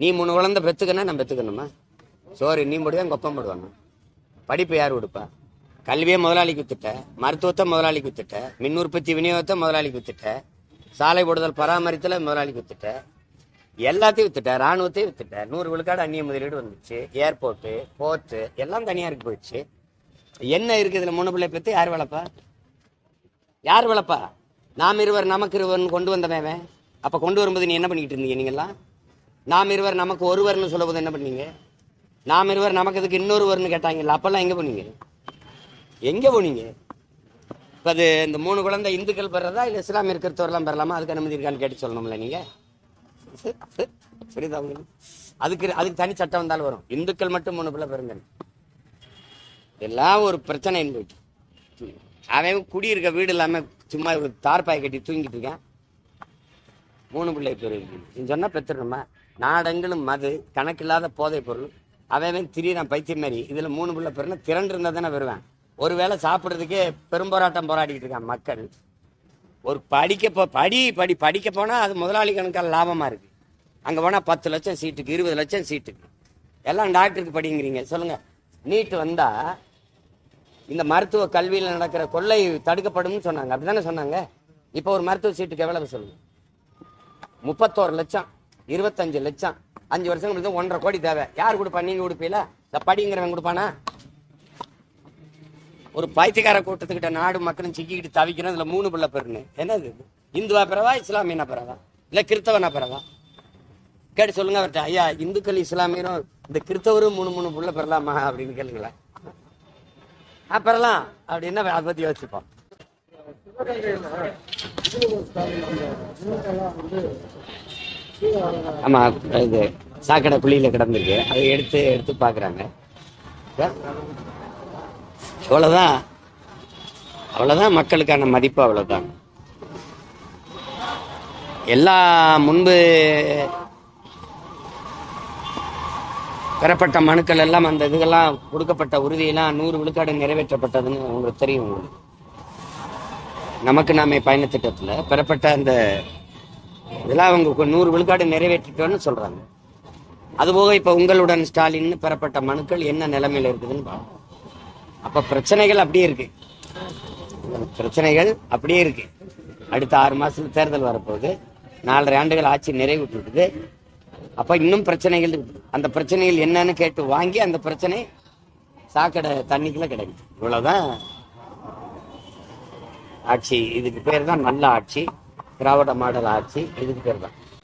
நீ மூணு குழந்தை பெற்றுக்கணும் நான் பெற்றுக்கணுமா சோறு நீ போடுவேன் கொப்பம் போடுவாங்க. படிப்பு யார் கொடுப்பா கல்வியை முதலாளிக்கு வித்துட்ட மருத்துவத்தை முதலாளிக்கு வித்துட்ட மின் உற்பத்தி விநியோகத்தை முதலாளிக்கு வித்துட்ட சாலை போடுதல் பராமரித்தல முதலாளிக்கு வித்துட்ட எல்லாத்தையும் வித்துட்ட ராணுவத்தையும் வித்துட்ட. நூறு விழுக்காடு அந்நிய முதலீடு வந்துச்சு. ஏர்போர்ட்டு போர்ட்டு எல்லாம் தனியாருக்கு போயிடுச்சு என்ன இருக்கு இதுல மூணு பிள்ளை பெற்று யார் வளர்ப்பா? யார் வளர்ப்பா? நாம் இருவர் நமக்கு இருவர்னு கொண்டு வந்தவன் அப்ப கொண்டு வரும்போது நீ என்ன பண்ணிக்கிட்டு இருந்தீங்க நீங்கெல்லாம்? நாம் இருவர் நமக்கு ஒருவர்னு சொல்லும்போது என்ன பண்ணீங்க? நாம் இருவர் நமக்கு இதுக்கு இன்னொருவர்னு கேட்டாங்கல்ல அப்பெல்லாம் எங்கே போனீங்க? எங்கே போனீங்க? இப்போ அது இந்த மூணு குழந்தை இந்துக்கள் பெறதா இல்லை இஸ்லாமிய கிறிஸ்தவர்லாம் பெறலாமா அதுக்கு அனுமதி இருக்கான்னு கேட்டு சொல்லணும்ல நீங்கள் புரியுதா உங்களுக்கு? அதுக்கு அதுக்கு தனி சட்டம் வந்தாலும் வரும். இந்துக்கள் மட்டும் மூணு பிள்ளை பெறுங்க எல்லாம் ஒரு பிரச்சனை போயிட்டு அவன் குடியிருக்க வீடு இல்லாமல் சும்மா ஒரு தார்பாய் கட்டி தூங்கிட்டு இருக்கேன். மூணு பிள்ளை பேர் சொன்னால் பெற்றுடணுமா நாடெங்கிலும் மது கணக்கில்லாத போதைப் பொருள் அவன் திடீர்னு பைத்தியம் மாதிரி இதுல மூணு பிள்ளை பிறகு திரண்டு இருந்தா தானே வருவேன். ஒருவேளை சாப்பிட்றதுக்கே பெரும்போராட்டம் போராடிக்கிட்டு இருக்கான் மக்கள். ஒரு படிக்க போ படி படி படிக்க போனால் அது முதலாளி கணக்கால் லாபமாக இருக்குது அங்கே போனால் பத்து லட்சம் சீட்டுக்கு இருபது லட்சம் சீட்டுக்கு. எல்லாம் டாக்டருக்கு படிங்கிறீங்க சொல்லுங்கள் நீட்டு வந்தால் இந்த மருத்துவ கல்வியில் நடக்கிற கொள்ளை தடுக்கப்படும்னு சொன்னாங்க. அப்படி தானே சொன்னாங்க? இப்போ ஒரு மருத்துவ சீட்டுக்கு எவ்வளவு சொல்லுங்கள் முப்பத்தோரு லட்சம். இருபத்தஞ்சு லட்சம். அஞ்சு வருஷம் கழிச்சு ஒன்றரை கோடி தேவை. யார் கொடுப்பா? நீங்க கொடுப்பீல இந்த படிங்கிறவன் கொடுப்பானா? ஒரு பைத்தியக்கார கூட்டத்துக்கிட்ட நாடு மக்களும் சிக்கிக்கிட்டு தவிக்கணும் இதுல மூணு பிள்ளை பெருன்னு. என்னது இந்துவா பிறவா இஸ்லாமியனா பிறவா? இல்ல கிறிஸ்தவனா பிறவா? கேட்டு சொல்லுங்க அவர்கிட்ட. ஐயா இந்துக்கள் இஸ்லாமியரும் இந்த கிறிஸ்தவரும் மூணு மூணு புள்ள பெறலாமா அப்படின்னு கேளுங்களேன் ஆ பெறலாம். அப்படின்னா அதை பத்தி யோசிப்போம். ஆமா இது சாக்கடை குழியில கிடந்திருக்கு. அதை எடுத்து எடுத்து பாக்குறாங்க. அவ்வளவுதான். அவ்வளவுதான் மக்களுக்கான மதிப்பு அவ்வளவுதான். எல்லா முன்பு பெறப்பட்ட மனுக்கள் எல்லாம் அந்த இதுகெல்லாம் கொடுக்கப்பட்ட உறுதியெல்லாம் நூறு விழுக்காடு நிறைவேற்றப்பட்டதுன்னு உங்களுக்கு தெரியும் உங்களுக்கு. நமக்கு நாமே பயண திட்டத்துல பெறப்பட்ட அந்த இதெல்லாம் அவங்க நூறு விழுக்காடு நிறைவேற்றிட்டோன்னு சொல்றாங்க. அதுபோக இப்ப உங்களுடன் ஸ்டாலின் பெறப்பட்ட மனுக்கள் என்ன நிலைமையில இருக்குதுன்னு பார்ப்போம் அப்ப பிரச்சனைகள் அப்படியே இருக்கு. பிரச்சனைகள் அப்படியே இருக்கு. அடுத்த ஆறு மாசத்துல தேர்தல் வரப்போகுது. நாலரை ஆண்டுகள் ஆட்சி நிறைவுற்றது. அப்ப இன்னும் பிரச்சனைகள் இருக்கு. அந்த பிரச்சனைகள் என்னன்னு கேட்டு வாங்கி அந்த பிரச்சனை சாக்கடை தண்ணிக்குள்ள கிடைக்கும். இவ்வளவுதான் ஆட்சி. இதுக்கு பேர் தான் நல்ல ஆட்சி. திராவிட மாடல் ஆட்சி இதுக்கு பேர் தான்.